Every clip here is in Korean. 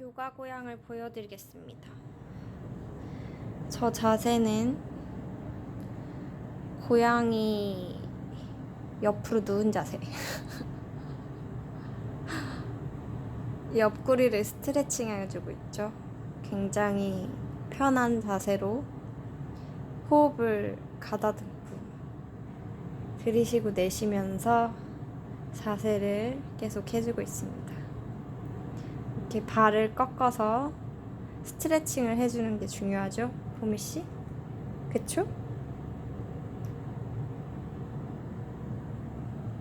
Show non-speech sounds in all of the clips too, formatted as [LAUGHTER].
요가 고양을 보여드리겠습니다. 저 자세는 고양이 옆으로 누운 자세. [LAUGHS] 옆구리를 스트레칭 해주고 있죠. 굉장히 편한 자세로 호흡을 가다듬고 들이쉬고 내쉬면서 자세를 계속 해주고 있습니다. 이렇게 발을 꺾어서 스트레칭을 해주는 게 중요하죠, 보미 씨? 그쵸?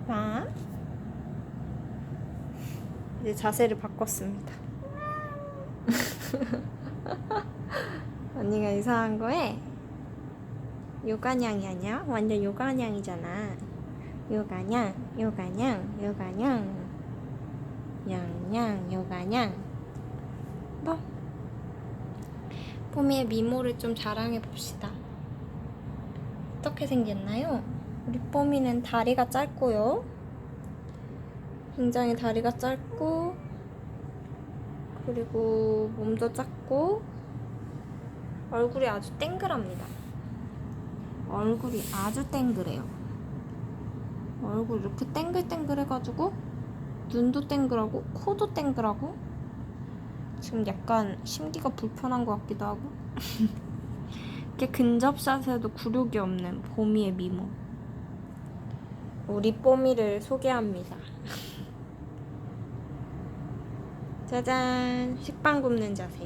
아? 이제 자세를 바꿨습니다. [LAUGHS] 언니가 이상한 거에 요가냥이 아니야? 완전 요가냥이잖아. 요가냥, 요가냥, 요가냥, 냥냥, 요가냥. 뭐? 뽀미의 미모를 좀 자랑해 봅시다. 어떻게 생겼나요? 우리 뽀미는 다리가 짧고요. 굉장히 다리가 짧고, 그리고 몸도 작고, 얼굴이 아주 땡글합니다. 얼굴이 아주 땡글해요. 얼굴 이렇게 땡글땡글 해가지고 눈도 땡글하고 코도 땡글하고? 지금 약간 심기가 불편한 것 같기도 하고. [LAUGHS] 이렇게 근접샷에도 굴욕이 없는 보미의 미모. 우리 뽀미를 소개합니다. [LAUGHS] 짜잔. 식빵 굽는 자세